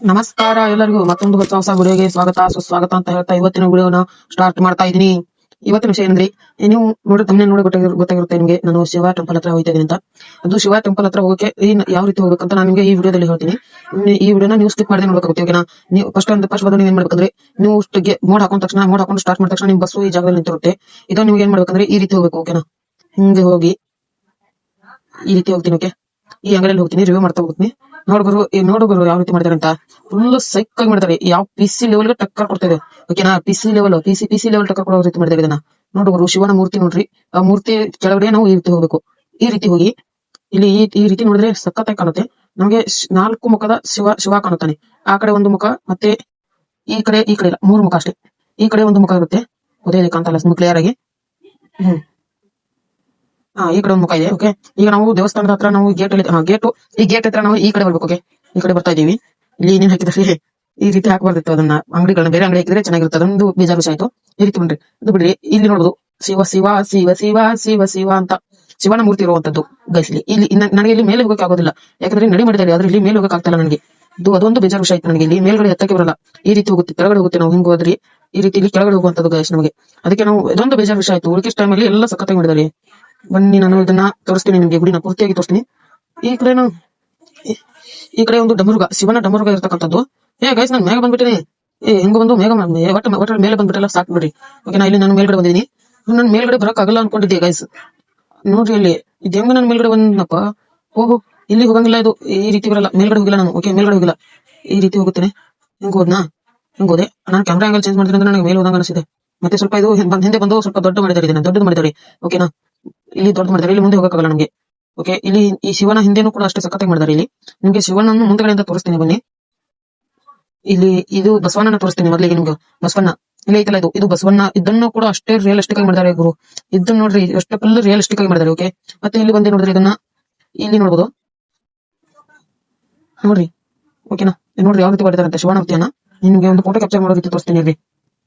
ನಮಸ್ಕಾರ ಎಲ್ಲರಿಗೂ. ಮತ್ತೊಂದು ಹೊಸ ಹೊಸ ವಿಡಿಯೋಗೆ ಸ್ವಾಗತ, ಸುಸ್ವಾಗತ ಅಂತ ಹೇಳ್ತಾ ಇವತ್ತಿನ ವಿಡಿಯೋನ ಸ್ಟಾರ್ಟ್ ಮಾಡ್ತಾ ಇದೀನಿ ಇವತ್ತಿನ ವಿಷಯ ಏನಂದ್ರೆ ನೀವು ನೋಡಿ ತಮ್ಮನೆ ನೋಡಿ ಗೊತ್ತಾಗಿರ್- ಗೊತ್ತಾಗಿರುತ್ತೆ ನಿಮಗೆ. ನಾನು ಶಿವ ಟೆಂಪಲ್ ಹತ್ರ ಹೋಗ್ತಾ ಅಂತ. ಅದು ಶಿವ ಟೆಂಪಲ್ ಹತ್ರ ಹೋಗಕ್ಕೆ ಯಾವ ರೀತಿ ಹೋಗ್ಬೇಕಂತ ನಾನು ನಿಮಗೆ ಈ ವಿಡಿಯೋದಲ್ಲಿ ಹೇಳ್ತೀನಿ. ಈ ವಿಡಿಯೋನ ನೀವು ಸ್ಕಿಪ್ ಮಾಡದೆ ನೋಡ್ಬೇಕಾಗುತ್ತೆ ಓಕೆನಾ ನೀವು ಫಸ್ಟ್ ಒಂದು ಫಸ್ಟ್ ಬಂದು ನೀವು ಏನ್ ಮಾಡ್ಬೇಕಂದ್ರೆ, ನೀವು ಮೋಡ್ ಹಾಕೊಂಡ ತಕ್ಷಣ, ಮೋಡ್ ಹಾಕೊಂಡು ಸ್ಟಾರ್ಟ್ ಮಾಡಿದ ತಕ್ಷಣ ನಿಮ್ಮ ಬಸ್ಸು ಈ ಜಾಗದಲ್ಲಿ ನಿಂತಿರುತ್ತೆ. ಇದನ್ನ ನಿಮ್ಗೆ ಏನ್ ಮಾಡ್ಬೇಕಂದ್ರೆ, ಈ ರೀತಿ ಹೋಗ್ಬೇಕು ಓಕೆನಾ ಹಿಂಗೆ ಹೋಗಿ ಈ ರೀತಿ ಹೋಗ್ತೀನಿ ಓಕೆ ಈ ಅಂಗಡಿಯಲ್ಲಿ ಹೋಗ್ತೀನಿ ರಿವ್ಯೂ ಮಾಡ್ತಾ ಹೋಗ್ತೀನಿ. ನೋಡ್ಗುರು ಈ ನೋಡುಗರು ಯಾವ ರೀತಿ ಮಾಡ್ತಾರೆ ಅಂತ. ಫುಲ್ ಸೈಕ್ ಆಗಿ ಮಾಡ್ತಾರೆ ಯಾವ ಪಿ ಸಿ ಲೆವೆಲ್ಗೆ ಟಕ್ಕರ್ ಕೊಡ್ತಾ ಓಕೆನಾ P C level P C P C level ಟಕ್ಕರ್ ಕೊಡೋ ರೀತಿ ಮಾಡಿದಾರೆ ಇದನ್ನ. ನೋಡುಗರು ಶಿವನ ಮೂರ್ತಿ ನೋಡ್ರಿ. ಆ ಮೂರ್ತಿ ಕೆಳಗಡೆ ನಾವು ಈ ರೀತಿ ಹೋಗ್ಬೇಕು. ಈ ರೀತಿ ಹೋಗಿ, ಇಲ್ಲಿ ಈ ಈ ರೀತಿ ನೋಡಿದ್ರೆ ಸಖತ್ತಾಗಿ ಕಾಣುತ್ತೆ. ನಮಗೆ ನಾಲ್ಕು ಮುಖದ ಶಿವ ಶಿವ ಕಾಣುತ್ತಾನೆ. ಆ ಕಡೆ ಒಂದು ಮುಖ, ಮತ್ತೆ ಈ ಕಡೆ ಈ ಕಡೆ ಇಲ್ಲ, ಮೂರು ಮುಖ ಅಷ್ಟೇ. ಈ ಕಡೆ ಒಂದು ಮುಖ ಇರುತ್ತೆ. ಅದೇ ಕಾಣ್ತಲ್ಲ ಕ್ಲಿಯರ್ ಆಗಿ. ಹ್ಮ್. ಈ ಕಡೆ ಒಂದು ಮುಖ ಇದೆ ಓಕೆ ಈಗ ನಾವು ದೇವಸ್ಥಾನದ ಹತ್ರ ನಾವು ಗೇಟ್ ಅಲ್ಲಿ ಗೇಟ್ ಈ ಗೇಟ್ ಹತ್ರ ನಾವು ಈ ಕಡೆ ಬರ್ಬೇಕು ಓಕೆ ಈ ಕಡೆ ಬರ್ತಾ ಇದೀವಿ ಇಲ್ಲಿ ಏನೇನು ಹಾಕಿದ್ರೆ ಈ ರೀತಿ ಹಾಕಬಾರ್ದಿತ್ತು ಅದನ್ನ. ಅಂಗಡಿಗಳನ್ನ ಬೇರೆ ಅಂಗಡಿ ಹಾಕಿದ್ರೆ ಚೆನ್ನಾಗಿರುತ್ತೆ. ಅದೊಂದು ಬೇಜಾರು ಆಯ್ತು. ಈ ರೀತಿ ಬಿಡ್ರಿ ಇದು ಬಿಡ್ರಿ, ಇಲ್ಲಿ ನೋಡುದು, ಶಿವ ಶಿವ ಶಿವ ಶಿವ ಶಿವ ಶಿವ ಅಂತ. ಶಿವನ ಮೂರ್ತಿ ಇರುವಂತದ್ದು ಗೈಸ್ಲಿ ಇಲ್ಲಿ ನನಗೆ ಇಲ್ಲಿ ಮೇಲೆ ಹೋಗಕ್ಕೆ ಆಗೋದಿಲ್ಲ. ಯಾಕಂದ್ರೆ ನಡಿ ಮಾಡಿದ್ದಾರೆ, ಆದ್ರೆ ಇಲ್ಲಿ ಮೇಲೆ ಹೋಗಕ್ಕೆ ಆಗ್ತಲ್ಲ ನನಗೆ. ಇದು, ಅದೊಂದು ಬೇಜಾರು ವಿಷಯ ಆಯ್ತು ನನಗೆ. ಇಲ್ಲಿ ಮೇಲ್ಗಡೆ ಎತ್ತಕ್ಕೆ ಬರಲ್ಲ. ಈ ರೀತಿ ಹೋಗುತ್ತೆ, ಕೆಳಗಡೆ ಹೋಗುತ್ತೆ ನಾವು ಹಿಂಗ್ ಹೋದ್ರಿ ಈ ರೀತಿ ಇಲ್ಲಿ ಕೆಳಗಡೆ ಹೋಗುವಂತದ್ದು ಗೈಸ್ ನಮಗೆ. ಅದಕ್ಕೆ ನಾವು, ಇದೊಂದು ಬೇಜಾರು ವಿಷಯ ಆಯ್ತು. ಟೈಮ್ ಅಲ್ಲಿ ಎಲ್ಲ ಸಖತ್ತಾಗಿ ಮಾಡಿದ್ದಾರೆ. ಬನ್ನಿ, ನಾನು ಇದನ್ನ ತೋರಿಸ್ತೀನಿ, ನಿಮ್ಗೆ ಗುಡಿನ ಪೂರ್ತಿಯಾಗಿ ತೋರಿಸ್ತೀನಿ. ಈ ಕಡೆ ಈ- ಕಡೆ ಒಂದು ಡಮರುಗ, ಶಿವನ ಡಮರುಗ ಇರತಕ್ಕಂಥದ್ದು. ಏ ಗೈಸ್ ನಾನು ಮೇಘ ಬಂದ್ಬಿಟ್ಟಿನಿ. ಏ, ಹೆಂಗ ಬಂದು ಮೇಘ ಒಟ್ಟ ಒಟ್ಟ ಮೇಲೆ ಬಂದ್ಬಿಟ್ಟಲ್ಲ ಸಾಕು ಬಿಡ್ರಿ. ಓಕೆ ನಾ ಇಲ್ಲಿ ನಾನು ಮೇಲ್ಗಡೆ ಬಂದಿದ್ದೀನಿ ನಾನು ಮೇಲ್ಗಡೆ ಬರಕ್ ಆಗಲ್ಲ ಅನ್ಕೊಂಡಿದ್ದೆ ಗೈಸ್ ನೋಡ್ರಿ ಇಲ್ಲಿ, ಇದು ಹೆಂಗ ನಾನು ಮೇಲ್ಗಡೆ ಬಂದಪ್ಪ ಹೋಗು. ಇಲ್ಲಿ ಹೋಗಂಗಿಲ್ಲ ಇದು. ಈ ರೀತಿ ಬರಲ್ಲ. ಮೇಲ್ಗಡೆ ಹೋಗಿಲ್ಲ ನಾನು. ಓಕೆ ಮೇಲ್ಗಡೆ ಹೋಗಿಲ್ಲ. ಈ ರೀತಿ ಹೋಗುತ್ತೇನೆ. ಹಿಂಗ್ ಹೋದ್ನಾ? ಹಿಂಗ್ ಹೋದೆ? ನಾನು ಕ್ಯಾಮ್ರಾ ಆಂಗಲ್ ಚೇಂಜ್ ಮಾಡಿದ್ರೆ ನನಗೆ ಮೇಲ್ ಹೋದಂಗ ಅನಿಸಿದೆ ಮತ್ತೆ ಸ್ವಲ್ಪ ಇದು ಹಿಂದ್ ಬಂದು ಸ್ವಲ್ಪ ದೊಡ್ಡ ಮಾಡಿದಾರೆ ದೊಡ್ಡದು ಮಾಡಿದಾರೆ. ಓಕೆನಾ ಇಲ್ಲಿ ದೊಡ್ಡ ಮಾಡಿದ್ದಾರೆ ಇಲ್ಲಿ ಮುಂದೆ ಹೋಗಕ್ಕಾಗಲ್ಲ ನಮಗೆ. ಓಕೆ ಇಲ್ಲಿ ಈ ಶಿವನ ಹಿಂದೆನೂ ಕೂಡ ಅಷ್ಟೇ ಸಖತ್ತಾಗಿ ಮಾಡಿದ್ದಾರೆ ಇಲ್ಲಿ. ನಿಮ್ಗೆ ಶಿವನನ್ನು ಮುಂದೆಗಳಿಂದ ತೋರಿಸ್ತೀನಿ ಬನ್ನಿ. ಇಲ್ಲಿ ಇದು ಬಸವಣ್ಣನ ತೋರಿಸ್ತೀನಿ ಮೊದಲಿಗೆ ನಿಮ್ಗೆ. ಬಸವಣ್ಣ, ಇಲ್ಲಿ ಐತಲ್ಲ ಇದು? ಇದು ಬಸವಣ್ಣ, ಇದನ್ನು ಕೂಡ ಅಷ್ಟೇ ರಿಯಲಿಸ್ಟಿಕ್ ಆಗಿ ಮಾಡಿದ್ದಾರೆ ಗುರು. ಇದನ್ನ ನೋಡ್ರಿ, ಅಷ್ಟೇ ಫುಲ್ ರಿಯಲಿಸ್ಟಿಕ್ ಆಗಿ ಮಾಡಿದ್ದಾರೆ ಓಕೆ ಮತ್ತೆ ಇಲ್ಲಿ ಬಂದೆ ನೋಡಿದ್ರೆ ಇದನ್ನ. ಇಲ್ಲಿ ನೋಡ್ಬೋದು. ನೋಡ್ರಿ ಓಕೆನಾ ನೋಡ್ರಿ ಯಾವ ರೀತಿ ಮಾಡಿದ್ದಾರೆ ಅಂತ ಶಿವನ ಮೂರ್ತಿಯನ್ನ. ನಿಮ್ಗೆ ಒಂದು ಫೋಟೋ ಕ್ಯಾಪ್ಚರ್ ರೀತಿ ತೋರಿಸ್ತೀನಿ ಗುರು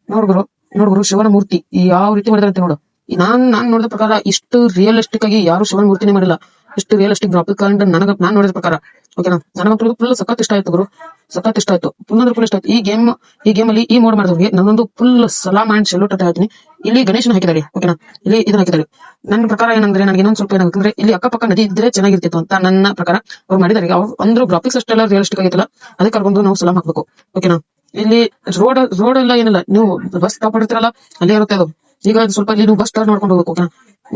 ನೋಡ್ಗುರು ನೋಡ್ಗುರು ಶಿವನ ಮೂರ್ತಿ ಯಾವ ರೀತಿ ಮಾಡಿದಾರೆ ಅಂತ ನೋಡು. ನಾನ್ ನಾನ್ ನೋಡಿದ ಪ್ರಕಾರ ಇಷ್ಟು ರಿಯಲಿಸ್ಟಿಕ್ ಆಗಿ ಯಾರು ಶಿವನ್ ಮೂರ್ತಿನೇ ಮಾಡಿಲ್ಲ. ಇಷ್ಟು ರಿಯಲಿಸ್ಟಿಕ್ ಗ್ರಾಫಿಕ್ ಕಂಡ್ ನನಗ ನಾನ್ ನೋಡಿದ ಪ್ರಕಾರ. ಓಕೆನಾ ನನಗಂತೂ ಫುಲ್ ಸಖತ್ ಇಷ್ಟ ಆಯ್ತು ಗುರು. ಸಖತ್ ಇಷ್ಟ ಆಯ್ತು. ಫುಲ್ ಅಂದ್ರೆ ಫುಲ್ ಇಷ್ಟ ಆಯ್ತು. ಈ ಗೇಮ್ ಈ ಗೇಮ್ ಅಲ್ಲಿ ಈ ಮೋಡ್ ಮಾಡಿದವ್ರಿಗೆ ನನ್ನೊಂದು ಫುಲ್ ಸಲಾಮ್ ಅಂಡ್ ಸೆಲ್ಯೂಟ್ ಅಂತ ಹೇಳ್ತೀನಿ. ಇಲ್ಲಿ ಗಣೇಶನ ಹಾಕಿದ್ದಾರೆ. ಓಕೆನಾ ಇಲ್ಲಿ ಇದನ್ನ ಹಾಕಿದ್ದಾರೆ. ನನ್ನ ಪ್ರಕಾರ ಏನಂದ್ರೆ ನನಗೆ ಇನ್ನೊಂದು ಸ್ವಲ್ಪ ಏನಾಗುತ್ತೆ ಇಲ್ಲಿ ಅಕ್ಕಪಕ್ಕ ನದಿ ಇದ್ರೆ ಚೆನ್ನಾಗಿರ್ತಿತ್ತು ಅಂತ ನನ್ನ ಪ್ರಕಾರ ಅವ್ರು ಮಾಡಿದ್ದಾರೆ. ಅವ್ರು ಅಂದ್ರೆ ಗ್ರಾಫಿಕ್ಸ್ ಅಷ್ಟೆಲ್ಲ ರಿಯಲಿಸ್ಟಿಕ್ ಆಗಿತ್ತಲ್ಲ, ಅದಕ್ಕೆ ಕರ್ಕೊಂಡು ನಾವು ಸಲಾಮ್ ಹಾಕ್ಬೇಕು. ಓಕೆನಾ ಇಲ್ಲಿ ರೋಡ್ ರೋಡ್ ಎಲ್ಲ ಏನಿಲ್ಲ. ನೀವು ಬಸ್ ಸ್ಟಾಪ್ ಅಲ್ಲೇ ಇರುತ್ತೆ ಅದು. ಈಗ ಸ್ವಲ್ಪ ಇಲ್ಲಿ ನೀವು ಬಸ್ ಸ್ಟಾಂಡ್ ಮಾಡ್ಕೊಂಡು ಹೋಗ್ಬೇಕು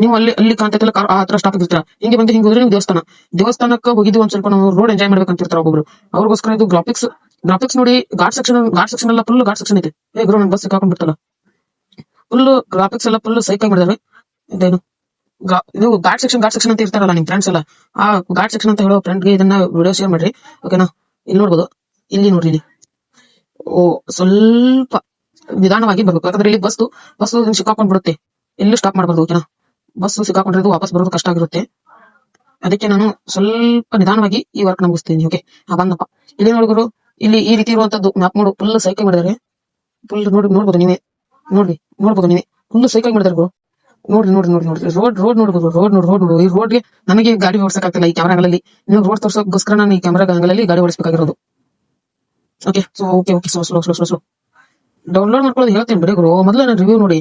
ನೀವು ಅಲ್ಲಿ ಅಲ್ಲಿ ಕಾಣ್ತೈತಲ್ಲ ಕಾರ್, ಆ ಹತ್ರ ಸ್ಟಾಪ್ ಇರ್ತೀರ ಹಿಂಗೆ ಬಂದು ಹಿಂಗೆ ಹೋದ್ರೆ ನೀವು ದೇವಸ್ಥಾನ. ದೇವಸ್ಥಾನಕ್ಕೆ ಹೋಗಿದ್ವಿ ಒಂದ್ ಸ್ವಲ್ಪ ನಾವು ರೋಡ್ ಎಂಜಾಯ್ ಮಾಡ್ಬೇಕಂತ ಇರ್ತಾರೆ ಒಬ್ಬೊಬ್ರು. ಅವ್ರಿಗೋಸ್ಕರ ಇದು ಗ್ರಾಫಿಕ್ಸ್ ಗ್ರಾಫಿಕ್ಸ್ ನೋಡಿ ಗಾರ್ಡ್ ಸೆಕ್ಷನ್ ಗಾರ್ಡ್ ಸೆಕ್ಷನ್ ಎಲ್ಲ ಫುಲ್ ಗಾರ್ಡ್ ಸೆಕ್ಷನ್ ಐತೆ. ಏ ಗುರು ನನ್ ಬಸ್ ಸಿಕ್ಕಾಕೊಂಡ್ ಫುಲ್ ಗ್ರಾಫಿಕ್ಸ್ ಎಲ್ಲ ಫುಲ್ ಸೈಕ್ ಮಾಡಿದಾರೆ. ಇದೇನು? ನೀವು ಘಾಟ್ ಸೆಕ್ಷನ್ ಗಾರ್ಡ್ ಸೆಕ್ಷನ್ ಅಂತ ಇರ್ತಾರಲ್ಲ ನಿಮ್ ಫ್ರೆಂಡ್ಸ್ ಎಲ್ಲ. ಆ ಗಾರ್ಡ್ ಸೆಕ್ಷನ್ ಅಂತ ಹೇಳೋ ಫ್ರೆಂಡ್ಗೆ ಇದನ್ನ ವಿಡಿಯೋ ಶೇರ್ ಮಾಡ್ರಿ ಓಕೆನಾ ಇಲ್ಲಿ ನೋಡ್ಬೋದು. ಇಲ್ಲಿ ನೋಡ್ರಿ, ಇಲ್ಲಿ. ಓ, ಸ್ವಲ್ಪ ನಿಧಾನವಾಗಿ ಬರ್ಬೇಕು. ಯಾಕಂದ್ರೆ ಇಲ್ಲಿ ಬಸ್ ಬಸ್ ಸಿಕ್ಕಾಕೊಂಡ್ ಬಿಡುತ್ತೆ. ಎಲ್ಲೂ ಸ್ಟಾಪ್ ಮಾಡಬಾರ್ದು ಓಕೆನಾ? ಬಸ್ ಸಿಕ್ಕಾಕೊಂಡಿರೋದು ವಾಪಸ್ ಬರೋದು ಕಷ್ಟ ಆಗಿರುತ್ತೆ. ಅದಕ್ಕೆ ನಾನು ಸ್ವಲ್ಪ ನಿಧಾನವಾಗಿ ಈ ವರ್ಕ್ ಮುಗಿಸ್ತೀನಿ ಓಕೆ ಆ, ಬಂದಪ್ಪ. ಇಲ್ಲಿ ನೋಡಿದ್ರು ಇಲ್ಲಿ ಈ ರೀತಿ ಇರುವಂತದ್ದು ಮ್ಯಾಪ್ ನೋಡು ಫುಲ್ ಸೈಕಲ್ ಮಾಡಿದಾರೆ ಫುಲ್ ನೋಡಿ, ನೋಡ್ಬೋದು ನೀವೇ. ನೋಡ್ರಿ, ನೋಡ್ಬೋದು ನೀವೇ. ಫುಲ್ ಸೈಕಲ್ ಮಾಡಿದಾರೆ ಗುರು. ನೋಡ್ರಿ ನೋಡ್ರಿ ನೋಡ್ರಿ ನೋಡ್ರಿ. ರೋಡ್ ರೋಡ್ ನೋಡ್ಬೋದು ರೋಡ್ ನೋಡಿ ರೋಡ್ ನೋಡಿ. ಈ ರೋಡ್ಗೆ ನನಗೆ ಗಾಡಿ ಓಡಿಸಕ್ಕಾಗ್ತಿಲ್ಲ ಈ ಕ್ಯಾಮ್ರಾಗಳಲ್ಲಿ ನೀವು ರೋಡ್ ತೋರ್ಸೋಕ್ಕೋಸ್ಕರ ನಾನು ಈ ಕ್ಯಾಮ್ರಾಗಳಲ್ಲಿ ಗಾಡಿ ಓಡಿಸಬೇಕಾಗಿರೋದು. Okay so okay okay so slow slow slow slow download ಮಾಡ್ಕೊಳ್ಳೋದು ಹೇಳ್ತೀನಿ ಬಿಡಿ ಗುರು. ಮೊದಲು ನಾನು ರಿವ್ಯೂ ನೋಡಿ.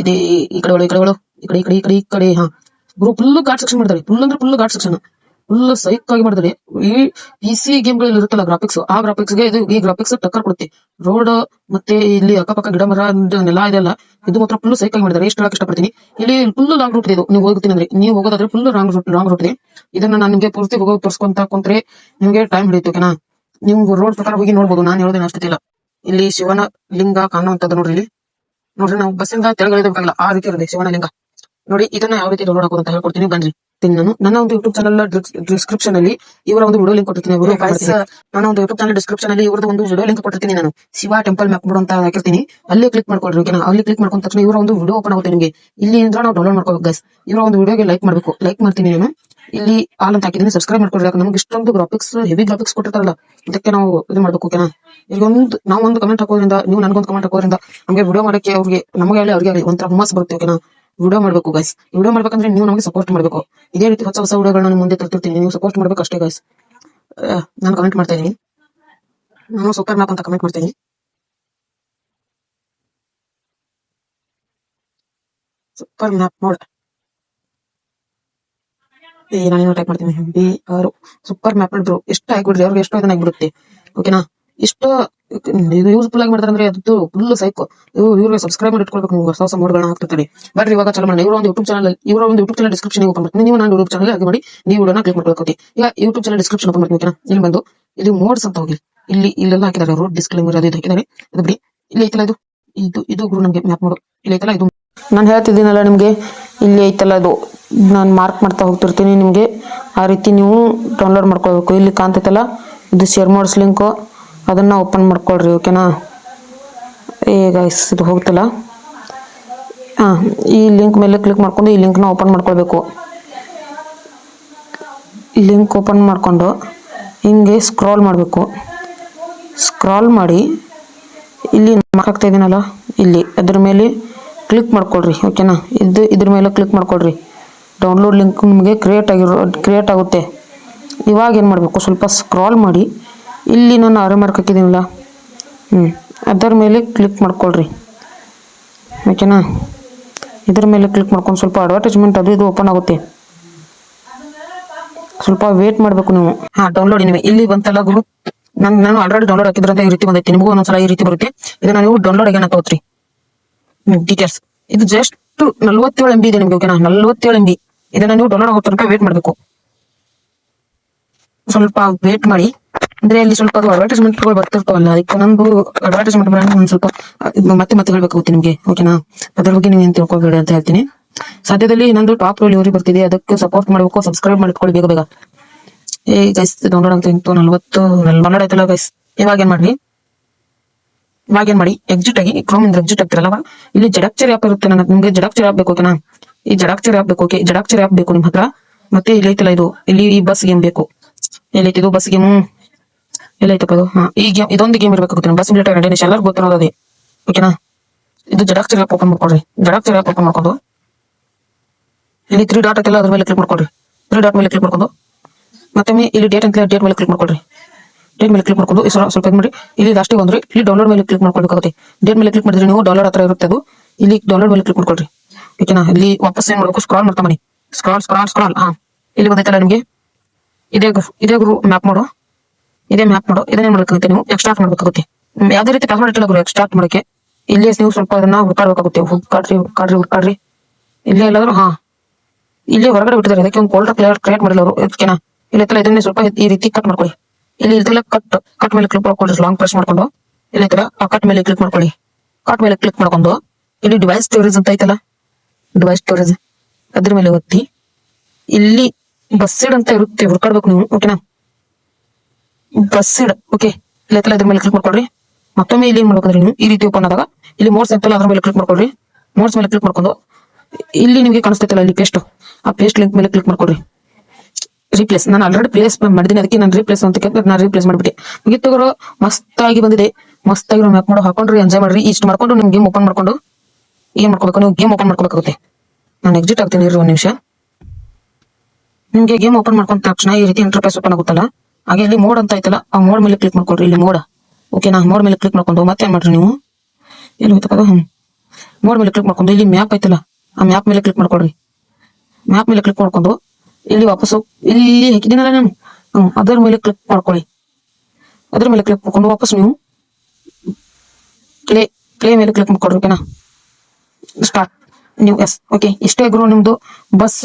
ಇದೆ, ಈ ಕಡೆ ಒಳ ಈ ಕಡೆ ಈ ಕಡೆ ಈ ಕಡೆ ಈ ಕಡೆ ಈ ಕಡೆ, ಹಾ. ಗುರು ಫುಲ್ ಗಾಡ್ ಸೆಕ್ಷನ್ ಮಾಡ್ತಾರೆ. ಫುಲ್ ಅಂದ್ರೆ full guard section full psych ಆಗಿ ಮಾಡ್ತಾರೆ. ಈ ಪಿ ಸಿ ಗೇಮ್ಗಳಲ್ಲಿ ಇರುತ್ತಲ್ಲ ಗ್ರಾಫಿಕ್ಸ್ ಆ ಗ್ರಾಫಿಕ್ಸ್ಗೆ ಇದು, ಈ ಗ್ರಾಫಿಕ್ಸ್ ಟಕ್ಕರ್ ಕೊಡುತ್ತೆ. ರೋಡ್ ಮತ್ತೆ ಇಲ್ಲಿ ಅಕ್ಕಪಕ್ಕ ಗಿಡ ಮರ ನೆಲ ಇದೆಲ್ಲ ಇದು ಮಾತ್ರ ಫುಲ್ ಸೈಕ್ ಆಗಿ ಮಾಡಿದ್ದಾರೆ ಎಷ್ಟು ಹೇಳಕ್ ಇಷ್ಟಪಡ್ತೀನಿ. ಇಲ್ಲಿ ಫುಲ್ ಲಾಂಗ್ ರೂಟ್ ಇದು ನೀವು ಹೋಗ್ತೀನಿ ಅಂದ್ರೆ, ನೀವು ಹೋಗೋದಾದ್ರೆ full wrong route wrong route ಇದೆ. ಇದನ್ನ ನಾನು ನಿಮಗೆ ಪೂರ್ತಿ ಹೋಗೋ ತೋರ್ಸ್ಕೊಂತ ಕುಂತ್ರೆ ನಿಮಗೆ ಟೈಮ್ ಹಿಡಿಯುತ್ತೆ ಓಕೆನಾ ನೀವು ರೋಡ್ ಪ್ರಕಾರ ಹೋಗಿ ನೋಡ್ಬೋದು. ನಾನು ಹೇಳೋದೇನು ಅಷ್ಟಿಲ್ಲ ಇಲ್ಲಿ ಶಿವನ ಲಿಂಗ ಕಾಣುವಂತದ್ದು ನೋಡ್ರಿ ಇಲ್ಲಿ. ನೋಡ್ರಿ ನಾವು ಬಸ್ಸಿಂದ ತೆಳಗಿಳಿಬೇಕಾಗಿಲ್ಲ ಆ ರೀತಿ ಇರುತ್ತೆ ಶಿವನ ಲಿಂಗ. ನೋಡಿ ಇದನ್ನ ಯಾವ ರೀತಿ ಡೌನ್ಲೋಡ್ ಅಂತ ಹೇಳ್ಕೊಡ್ತೀನಿ ಬನ್ರಿ. ನಾನು ನನ್ನ ಒಂದು ಯೂಟ್ಯೂಬ್ ಚಾನಲ್ ಡಿಸ್ಕ್ರಿಪ್ಷನ್ ಅಲ್ಲಿ ಇವರ ಒಂದು ವಿಡಿಯೋ ಲಿಂಕ್ ಕೊಟ್ಟಿರ್ತೀನಿ ನನ್ನ ಒಂದು ಯೂಟ್ಯೂಬ್ ಚಾನಲ್ ಡಿಸ್ಕ್ರಿಪ್ಷನ್ ಅಲ್ಲಿ ಇವ್ರದ್ದು ಒಂದು ವಿಡಿಯೋ ಲಿಂಕ್ ಕೊಟ್ಟಿರ್ತೀನಿ ನಾನು. ಶಿವ ಟೆಂಪಲ್ ಮ್ಯಾಪ್ ಬೋರ್ಡ್ ಅಂತ ಹಾಕಿರ್ತೀನಿ. ಅಲ್ಲಿ ಕ್ಲಿಕ್ ಮಾಡ್ಕೊಳ್ರಿ ಓಕೆನಾ ಅಲ್ಲಿ ಕ್ಲಿಕ್ ಮಾಡ್ಕೊಂಡ ತಕ್ಷಣ ಇವರ ಒಂದು ವಿಡಿಯೋ ಓಪನ್ ಆಗುತ್ತೆ ನಿಮಗೆ. ಇಲ್ಲಿ ನಾವು ಡೌನ್ಲೋಡ್ ಮಾಡ್ಕೋಬೇಕು ಗೈಸ್ ಇವರ ಒಂದು ವಿಡಿಯೋಗೆ ಲೈಕ್ ಮಾಡಬೇಕು. ಲೈಕ್ ಮಾಡ್ತೀನಿ ನಾನು. ಇಲ್ಲಿ ಆಲ್ ಅಂತ ಹಾಕಿದ್ರೆ ಸಬ್ಸ್ಕ್ರೈಬ್ ಮಾಡ್ಕೊಳ್ರಿ ಯಾಕಂದ್ರೆ ನಮ್ಗೆ ಇಷ್ಟೊಂದು ಗ್ರಾಫಿಕ್ಸ್ ಹೆವಿ ಗ್ರಾಫಿಕ್ಸ್ ಕೊಟ್ಟಿರ್ತಾರಲ್ಲ, ಇದಕ್ಕೆ ನಾವು ಇದು ಮಾಡ್ಬೇಕು ಓಕೆನಾ ಈಗ ಒಂದು, ನಾವು ಒಂದು ಕಮೆಂಟ್ ಹಾಕೋದ್ರಿಂದ, ನೀವು ನನ್ಗೊಂದು ಕಮೆಂಟ್ ಹಾಕೋದ್ರಿಂದ ನಮಗೆ ವಿಡಿಯೋ ಮಾಡಕ್ಕೆ ಅವ್ರಿಗೆ, ನಮಗೆ ಆಗಲಿ ಅವ್ರಿಗೆ ಆಗಲಿ ಒಂಥರ ಹುಮ್ಮಸ್ ಬರುತ್ತೆ ಓಕೆನಾ ವಿಡಿಯೋ ಮಾಡಬೇಕು ಗೈಸ್ ವಿಡಿಯೋ ಮಾಡ್ಬೇಕಂದ್ರೆ ನೀವು ನಮಗೆ ಸಪೋರ್ಟ್ ಮಾಡಬೇಕು. ಇದೇ ರೀತಿ ಹೊಸ ಹೊಸ ವಿಡಿಯೋಗಳನ್ನ ಮುಂದೆ ತರ್ತಿರ್ತೀನಿ. ನೀವು ಸಪೋರ್ಟ್ ಮಾಡ್ಬೇಕು ಅಷ್ಟೇ ಗೈಸ್ ನಾನು ಕಮೆಂಟ್ ಮಾಡ್ತಾ ಇದೀನಿ. ನಾನು ಸೂಪರ್ ಮ್ಯಾಪ್ ಅಂತ ಕಮೆಂಟ್ ಮಾಡ್ತೀನಿ. ಸೂಪರ್ ಮ್ಯಾಪ್ ನೋಡ ಏ ನಾನೇನೋ ಟೈಪ್ ಮಾಡ್ತೀನಿ. ಬಿ ಆರು ಸೂಪರ್ ಮ್ಯಾಪ್ ಬ್ರೋ ಎಷ್ಟು ಹಾಕ್ಬಿಡ್ರಿ? ಅವ್ರಿಗೆ ಎಷ್ಟು ಇದನ್ನ ಆಗ್ಬಿಡುತ್ತೆ. ಓಕೆನಾ ಇಷ್ಟು ಇದು ಯೂಸ್ಫುಲ್ ಆಗಿ ಮಾಡ್ತಾರೆ ಅಂದ್ರೆ ಅದು ಫುಲ್ ಸೈಕೋ ಇವ್ರು, ಇವ್ರಿಗೆ ಸಬ್ಸ್ಕ್ರೈಬ್ ಮಾಡಿ ಇಟ್ಕೊಳ್ಬೇಕು ನೀವು. ಹೊಸ ಹೊಸ ಮೋಡ್ಗಳನ್ನ ಹಾಕ್ತಿರ್ತಾರೆ. ಬರ್ರಿ, ಇವಾಗ ಚಲೋ ಮಾಡಿ ಇವರ ಒಂದು ಯೂಟ್ಯೂಬ್ ಚಾನಲ್ ಇವರ ಒಂದು ಯೂಟ್ಯೂಬ್ ಚಾನಲ್ ಡಿಸ್ಕ್ರಿಪ್ಷನ್ ಓಪನ್ ಮಾಡ್ತೀನಿ. ನೀವು ನಾನು ಯೂಟ್ಯೂಬ್ ಚಾನಲ್ ಹಾಗೆ ಮಾಡಿ, ನೀವು ವಿಡಿಯೋನ ಕ್ಲಿಕ್ ಮಾಡ್ಕೊಳ್ಕೋತಿ ಈಗ ಯೂಟ್ಯೂಬ್ ಚಾನಲ್ ಡಿಸ್ಕ್ರಿಪ್ಷನ್ ಓಪನ್ ಮಾಡ್ತೀನಿ ಓಕೆನಾ ಇಲ್ಲಿ ಬಂದು ಇಲ್ಲಿ ಮೋಡ್ಸ್ ಅಂತ ಹೋಗಿ. ಇಲ್ಲಿ, ಇಲ್ಲೆಲ್ಲ ಹಾಕಿದ್ದಾರೆ ಅವರು. ಡಿಸ್ಕ್ಲೈಮರ್ ಅದು ಇದು ಹಾಕಿದ್ದಾರೆ. ಅದು ಬಿಡಿ. ಇಲ್ಲಿ ಐತಲ್ಲ ಇದು? ಇದು ಇದು ಗುರು ನಮಗೆ ಮ್ಯಾಪ್ ಮಾಡು ಇಲ್ಲಿ ಐತಲ್ಲ ಇದು? ನಾನು ಹೇಳ್ತಿದ್ದೀನಲ್ಲ ನಿಮಗೆ. ಇಲ್ಲಿ ಐತಲ್ಲ ಅದು. ನಾನು ಮಾರ್ಕ್ ಮಾಡ್ತಾ ಹೋಗ್ತಿರ್ತೀನಿ ನಿಮಗೆ. ಆ ರೀತಿ ನೀವು ಡೌನ್ಲೋಡ್ ಮಾಡ್ಕೊಳ್ಬೇಕು. ಇಲ್ಲಿ ಕಾಣ್ತೈತಲ್ಲ, ಇದು ಶೇರ್ ಮಾಡಿಸ್ ಲಿಂಕು ಅದನ್ನು ಓಪನ್ ಮಾಡ್ಕೊಳ್ರಿ ಓಕೆನಾ ಈಗ ಇದು ಹೋಗ್ತಲ್ಲ. ಹಾಂ ಈ ಲಿಂಕ್ ಮೇಲೆ ಕ್ಲಿಕ್ ಮಾಡ್ಕೊಂಡು ಈ ಲಿಂಕ್ನ ಓಪನ್ ಮಾಡ್ಕೊಳ್ಬೇಕು. ಲಿಂಕ್ ಓಪನ್ ಮಾಡಿಕೊಂಡು ಹಿಂಗೆ ಸ್ಕ್ರಾಲ್ ಮಾಡಬೇಕು. ಸ್ಕ್ರಾಲ್ ಮಾಡಿ, ಇಲ್ಲಿ ಮಾರ್ಕ್ ಆಗ್ತಾ ಇದ್ದೀನಲ್ಲ ಇಲ್ಲಿ. ಅದ್ರ ಮೇಲೆ ಕ್ಲಿಕ್ ಮಾಡ್ಕೊಳ್ರಿ ಓಕೆನಾ ಇದು, ಇದ್ರ ಮೇಲೆ ಕ್ಲಿಕ್ ಮಾಡ್ಕೊಳ್ರಿ. ಡೌನ್ಲೋಡ್ ಲಿಂಕ್ ನಿಮಗೆ ಕ್ರಿಯೇಟ್ ಆಗಿರೋ ಕ್ರಿಯೇಟ್ ಆಗುತ್ತೆ. ಇವಾಗ ಏನು ಮಾಡಬೇಕು? ಸ್ವಲ್ಪ ಸ್ಕ್ರಾಲ್ ಮಾಡಿ. ಇಲ್ಲಿ ನಾನು ಆರೆ ಮಾರ್ಕ್ ಹಾಕಿದ್ದೀನಲ್ಲ? ಹ್ಞೂ ಅದರ ಮೇಲೆ ಕ್ಲಿಕ್ ಮಾಡ್ಕೊಳ್ರಿ. ಓಕೆನಾ ಇದ್ರ ಮೇಲೆ ಕ್ಲಿಕ್ ಮಾಡ್ಕೊಂಡು ಸ್ವಲ್ಪ ಅಡ್ವರ್ಟೈಸ್ಮೆಂಟ್ ಅದು ಇದು ಓಪನ್ ಆಗುತ್ತೆ. ಸ್ವಲ್ಪ ವೇಟ್ ಮಾಡಬೇಕು ನೀವು. ಹಾಂ ಡೌನ್ಲೋಡ್ ಏನಿವೆ? ಇಲ್ಲಿ ಬಂತಲ್ಲ ಗುರು ನಾನು ನಾನು ಆಲ್ರೆಡಿ ಡೌನ್ಲೋಡ್ ಹಾಕಿದ್ರಂತ, ಈ ರೀತಿ ಬಂದೈತಿ. ನಿಮಗೂ ಒಂದೊಂದ್ಸಲ ಈ ರೀತಿ ಬರುತ್ತೆ. ಇದನ್ನ ನೀವು ಡೌನ್ಲೋಡ್ ಆಗ್ಯಾನ ತಗೋತ್ರಿ ಡೀಟೇಲ್ಸ್ ಇದು ಜಸ್ಟ್ ನಲ್ವತ್ತೇಳು ಎಂ ಬಿ ಇದೆ ನಿಮ್ಗೆ ಓಕೆನಾ ನಲ್ವತ್ತೇಳು ಎಂ ಬಿ ಇದನ್ನ ನೀವು ಡೌನ್ಲೋಡ್ ಆಗೋ ತನಕ ವೇಟ್ ಮಾಡಬೇಕು. ಸ್ವಲ್ಪ ವೇಟ್ ಮಾಡಿ. ಅಂದ್ರೆ ಇಲ್ಲಿ ಸ್ವಲ್ಪ ಅದು ಅಡ್ವರ್ಟೈಸ್ಮೆಂಟ್ ಬರ್ತಿರ್ತಾವಲ್ಲ, ಅದಕ್ಕೆ ನಂದು ಅಡ್ವರ್ಟೈಸ್ಮೆಂಟ್ ಒಂದ್ ಸ್ವಲ್ಪ ಮತ್ತೆ ಮತ್ತೆ ಮತ್ತೆ ಹೇಳ್ಬೇಕಾಗುತ್ತೆ ನಿಮಗೆ ಓಕೆನಾ ಅದ್ರ ಬಗ್ಗೆ ನೀವು ಏನ್ ತಿಳ್ಕೊಬೇಡಿ ಅಂತ ಹೇಳ್ತೀನಿ. ಸದ್ಯದಲ್ಲಿ ನಂದು ಟಾಪ್ ಡೆಲಿವರಿ ಬರ್ತಿದೆ, ಅದಕ್ಕೆ ಸಪೋರ್ಟ್ ಮಾಡಬೇಕು ಸಬ್ಸ್ಕ್ರೈಬ್ ಮಾಡ್ಕೊಳ್ಳಿ ಬೇಗ ಬೇಗ. ಏ ಗೈಸ್ ಡೌನ್ಲೋಡ್ ಅಂತ ನಲ್ವತ್ತು ಡೌನ್ಲೋಡ್ ಆಯ್ತಲ್ಲ ಗೈಸ್ ಇವಾಗ ಏನ್ ಮಾಡ್ರಿ? ಇವಾಗ ಏನ್ ಮಾಡಿ ಎಕ್ಸಿಟ್ ಆಗಿ ಕ್ರೋಮ್ ಇಂದ ಎಕ್ಸಿಟ್ ಆಗ್ತಿರಲ್ಲ ಇಲ್ಲಿ ಜಡಾಕ್ಷರಿ ಆಪ್ ಇರುತ್ತೆ ನನಗೆ ನಿಮ್ಗೆ ಜಡಾಕ್ಷರಿ ಆಪ್ ಬೇಕು ಓಕೆನಾ? ಈ ಜಡಾಕ್ಷರಿ ಆಪ್ ಬೇಕು, ಓಕೆ? ಜಡಾಕ್ಷರಿ ಆಪ್ ಬೇಕು ನಿಮ್ ಹತ್ರ. ಮತ್ತೆ ಇಲ್ಲಿ ಐತಲ್ಲ ಇದು? ಇಲ್ಲಿ ಈ ಬಸ್ ಗೇಮ್ ಬೇಕು. ಎಲ್ಲೈತಿ ಇದು? ಬಸ್ ಗೇಮು ಎಲ್ಲೈತಪ್ಪ ಅದು? ಹಾ, ಈ ಗೇಮ್ ಇದೊಂದು ಗೇಮ್ ಇರ್ಬೇಕಾಗುತ್ತೆ. ಬಸ್ ಮಿಲಿಟರಿ ರೆಡಿನೇಷನ್ ಎಲ್ಲರಿಗೂ ಗೊತ್ತಿರೋದು ಅದೇ. ಓಕೆನಾ? ಇದು ಜಡಾಕ್ಷರಿ ಆಪ್ ಓಪನ್ ಮಾಡ್ಕೊಡ್ರಿ. ಜಡಾಕ್ಷರಿ ಆಪ್ ಓಪನ್ ಮಾಡ್ಕೊಂಡು, ಇಲ್ಲಿ ತ್ರೀ ಡಾಟ್ ಐತಲ್ಲ, ಅದ್ರ ಮೇಲೆ ಕ್ಲಿಕ್ ಮಾಡ್ಕೊಡ್ರಿ. ತ್ರೀ ಡಾಟ್ ಮೇಲೆ ಕ್ಲಿಕ್ ಮಾಡ್ಕೊಂಡು, ಮತ್ತೊಮ್ಮೆ ಇಲ್ಲಿ ಡೇಟ್ ಅಂತ ಡೇಟ್ ಮೇಲೆ ಕ್ಲಿಕ್ ಮಾಡ್ಕೊಳ್ರಿ ಡೇಟ್ ಮೇಲೆ ಕ್ಲಿಕ್ ಮಾಡ್ಕೊಂಡು ಸ್ವಲ್ಪ ಇದ್ ಮಾಡಿ. ಇಲ್ಲಿ ಲಾಸ್ಟಿಗೆ ಬಂದ್ರಿ ಇಲ್ಲಿ ಡೌನ್ಲೋಡ್ ಮೇಲೆ ಕ್ಲಿಕ್ ಮಾಡ್ಕೊಳ್ಬೇಕಾಗುತ್ತೆ. ಡೇಟ್ ಮೇಲೆ ಕ್ಲಿಕ್ ಮಾಡಿದ್ರೆ ನೀವು ಡೌನ್ಲೋಡ್ ಹತ್ರ ಇರುತ್ತೆ ಅದು. ಇಲ್ಲಿ ಡೌನ್ಲೋಡ್ ಮೇಲೆ ಕ್ಲಿಕ್ ಮಾಡ್ಕೊಳ್ರಿ. ಓಕೆನಾ ಇಲ್ಲಿ ವಾಪಸ್ ಏನ್ ಮಾಡಬೇಕು? ಸ್ಕ್ರಾಲ್ ಮಾಡ್ತಾ ಬನ್ನಿ. ಸ್ಕ್ರಾಲ್ ಸ್ಕ್ರಾಲ್ ಸ್ಕ್ರಾಲ್ ಹಾ. ಇಲ್ಲಿ ಬಂದೈತಲ್ಲ ನಿಮಗೆ? ಇದೇ ಇದೇ ಗುರು ಮ್ಯಾಪ್ ಮಾಡು. ಇದೇ ಮ್ಯಾಪ್ ಮಾಡು. ಇದನ್ನೇ ಮಾಡಬೇಕಾಗುತ್ತೆ ನೀವು? ಎಕ್ಸ್ಟ್ರಾಕ್ಟ್ ಮಾಡ್ಬೇಕಾಗುತ್ತೆ. ಯಾವುದೇ ರೀತಿ ಪಾಸ್ವರ್ಡ್ ಇಟ್ಟಿಲ್ಲ ಗುರು ಎಕ್ಸ್ಟ್ರಾಕ್ಟ್ ಮಾಡೋಕೆ ಇಲ್ಲಿ ನೀವು ಸ್ವಲ್ಪ ಅದನ್ನ ಹುಡ್ಕಾಡ್ಬೇಕಾಗುತ್ತೆ. ಹುಡ್ಕಾಡ್ರಿ ಹುಡ್ಕಾಡ್ರಿ ಹುಡ್ಕಾಡ್ರಿ. ಇಲ್ಲೇ ಎಲ್ಲಾದ್ರೂ, ಹಾ. ಇಲ್ಲಿ ಹೊರಗಡೆ ಬಿಟ್ಟಿದ್ದಾರೆ. ಅದಕ್ಕೆ ಒಂದು ಫೋಲ್ಡರ್ ಕ್ಲಿಯರ್ ಕ್ರಿಯೇಟ್ ಮಾಡಿಲ್ಲ ಅವರು. ಓಕೆನಾ ಇಲ್ಲಿ ಇದನ್ನೇ ಸ್ವಲ್ಪ ಈ ರೀತಿ ಕಟ್ ಮಾಡ್ಕೊಳ್ಳಿ. ಇಲ್ಲಿ ಇರ್ತಲ್ಲ ಕಟ್ ಕಟ್ ಮೇಲೆ ಕ್ಲಿಕ್ ಮಾಡ್ಕೊಳ್ಳಿ ಲಾಂಗ್ ಪ್ರೆಸ್ ಮಾಡ್ಕೊಂಡು. ಇಲ್ಲಿ ಆ ಕಟ್ ಮೇಲೆ ಕ್ಲಿಕ್ ಮಾಡ್ಕೊಳ್ಳಿ. ಕಟ್ ಮೇಲೆ ಕ್ಲಿಕ್ ಮಾಡ್ಕೊಂಡು, ಇಲ್ಲಿ ಡಿವೈಸ್ ಸ್ಟೋರೇಜ್ ಅಂತ ಐತಲ್ಲ? ಡಿವೈಸ್ ಸ್ಟೋರೇಜ್ ಅದ್ರ ಮೇಲೆ ಒತ್ತಿ. ಇಲ್ಲಿ ಬಸ್ಸಿಡ್ ಅಂತ ಇರುತ್ತೆ, ಹುಡ್ಕಾಡ್ಬೇಕು ನೀವು ಓಕೆನಾ ಬಸ್ಸಿಡ್ ಓಕೆ ಇಲ್ಲಿ ಅದ್ರ ಮೇಲೆ ಕ್ಲಿಕ್ ಮಾಡ್ಕೊಡ್ರಿ ಮತ್ತೊಮ್ಮೆ ಇಲ್ಲಿ ಏನ್ ಮಾಡ್ಬೇಕಂದ್ರೆ ನೀವು, ಈ ರೀತಿ ಓಪನ್ ಆದಾಗ, ಇಲ್ಲಿ ಮೋಡ್ಸ್ ಐತಲ್ಲ ಅದ್ರ ಮೇಲೆ ಕ್ಲಿಕ್ ಮಾಡ್ಕೊಳ್ರಿ. ಮೋಡ್ಸ್ ಮೇಲೆ ಕ್ಲಿಕ್ ಮಾಡ್ಕೊಂಡು, ಇಲ್ಲಿ ನಿಮಗೆ ಕಾಣಿಸ್ತೈತಲ್ಲ, ಇಲ್ಲಿ ಪೇಸ್ಟ್ ಆ ಪೇಸ್ಟ್ ಲಿಂಕ್ ಮೇಲೆ ಕ್ಲಿಕ್ ಮಾಡ್ಕೊಳ್ರಿ. ರೀಪ್ಲೇಸ್ ನಾನು ಆಲ್ರೆಡಿ ಪ್ಲೇಸ್ ಮಾಡಿದ್ದೀನಿ ಅದಕ್ಕೆ ನಾನು ರೀಪ್ಲೇಸ್ ಅಂತ ನಾನು ರೀಪ್ಲೇಸ್ ಮಾಡ್ಬಿಟ್ಟೆ. ಮುಗಿತೋಗರು ಮಸ್ತಾಗಿ ಬಂದಿದೆ. ಮಸ್ತಾಗಿ ಮ್ಯಾಪ್ ಮಾಡೋ ಹಾಕೊಂಡ್ರಿ ಎಂಜಾಯ್ ಮಾಡ್ರಿ. ಇಷ್ಟು ಮಾಡ್ಕೊಂಡು ನಿಮ್ ಗೇಮ್ ಓಪನ್ ಮಾಡ್ಕೊಂಡು ಏನ್ ಮಾಡ್ಕೋಬೇಕು ನೀವು? ಗೇಮ್ ಓಪನ್ ಮಾಡ್ಕೋಬೇಕಾಗುತ್ತೆ. ನಾನು ಎಕ್ಸಿಟ್ ಆಗ್ತೀನಿ ಇರೋ ಒಂದ್ ನಿಮಿಷ. ನಿಮ್ಗೆ ಗೇಮ್ ಓಪನ್ ಮಾಡ್ಕೊಂಡ ತಕ್ಷಣ ಈ ರೀತಿ ಇಂಟರ್ಫೇಸ್ ಓಪನ್ ಆಗುತ್ತಲ್ಲ? ಹಾಗೆ ಇಲ್ಲಿ ಮೋಡ್ ಅಂತ ಐತಲ್ಲ, ಆ ಮೋಡ್ ಮೇಲೆ ಕ್ಲಿಕ್ ಮಾಡ್ಕೊಡ್ರಿ ಇಲ್ಲಿ ಮೋಡ್ ಓಕೆನಾ ಮೋಡ್ ಮೇಲೆ ಕ್ಲಿಕ್ ಮಾಡ್ಕೊಂಡು ಮತ್ತೆ ಮಾಡ್ರಿ ನೀವು? ಎಲ್ಲಿ ಹೋಯ್ತಪ್ಪ ಹ್ಞೂ ಮೋಡ್ ಮೇಲೆ ಕ್ಲಿಕ್ ಮಾಡ್ಕೊಂಡು ಇಲ್ಲಿ ಮ್ಯಾಪ್ ಐತಲ್ಲ, ಆ ಮ್ಯಾಪ್ ಮೇಲೆ ಕ್ಲಿಕ್ ಮಾಡ್ಕೊಡ್ರಿ. ಮ್ಯಾಪ್ ಮೇಲೆ ಕ್ಲಿಕ್ ಮಾಡ್ಕೊಂಡು ಇಲ್ಲಿ ವಾಪಸ್ಸು ಇಲ್ಲಿ ಹಾಕಿದ್ದೀನಲ್ಲ ನಾನು. ಹ್ಮ್, ಅದರ ಮೇಲೆ ಕ್ಲಿಕ್ ಮಾಡ್ಕೊಳ್ಳಿ. ಅದ್ರ ಮೇಲೆ ಕ್ಲಿಕ್ ಮಾಡ್ಕೊಂಡು ವಾಪಸ್ ನೀವು ಕ್ಲೇ ಕ್ಲೇ ಮೇಲೆ ಕ್ಲಿಕ್ ಮಾಡ್ಕೊಡ್ರಿ ಓಕೆನಾ ಸ್ಟಾರ್ಟ್ ನೀವು ಎಸ್ ಓಕೆ ಇಷ್ಟೇ ಗುರು ನಿಮ್ದು ಬಸ್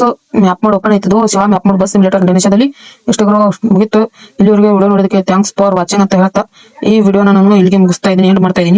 ಮ್ಯಾಪ್ ಮಾಡಿ ಓಪನ್ ಆಯ್ತದು. ಶಿವ ಮ್ಯಾಪ್ ಮಾಡಿ ಬಸ್ ಸಿಮ್ಯುಲೇಟರ್ ಗಣೇಶದಲ್ಲಿ. ಇಷ್ಟೇ ಗುರು ಮುಗಿತ್ತು ಇಲ್ಲಿವರೆಗೆ ವಿಡಿಯೋ ನೋಡೋದಕ್ಕೆ ಥ್ಯಾಂಕ್ಸ್ ಫಾರ್ ವಾಚಿಂಗ್ ಅಂತ ಹೇಳ್ತಾ ಈ ವಿಡಿಯೋನ ನಾನು ಇಲ್ಲಿಗೆ ಮುಗಿಸ್ತಾ ಇದ್ದೀನಿ ಎಂಡ್ ಮಾಡ್ತಾ ಇದ್ದೀನಿ.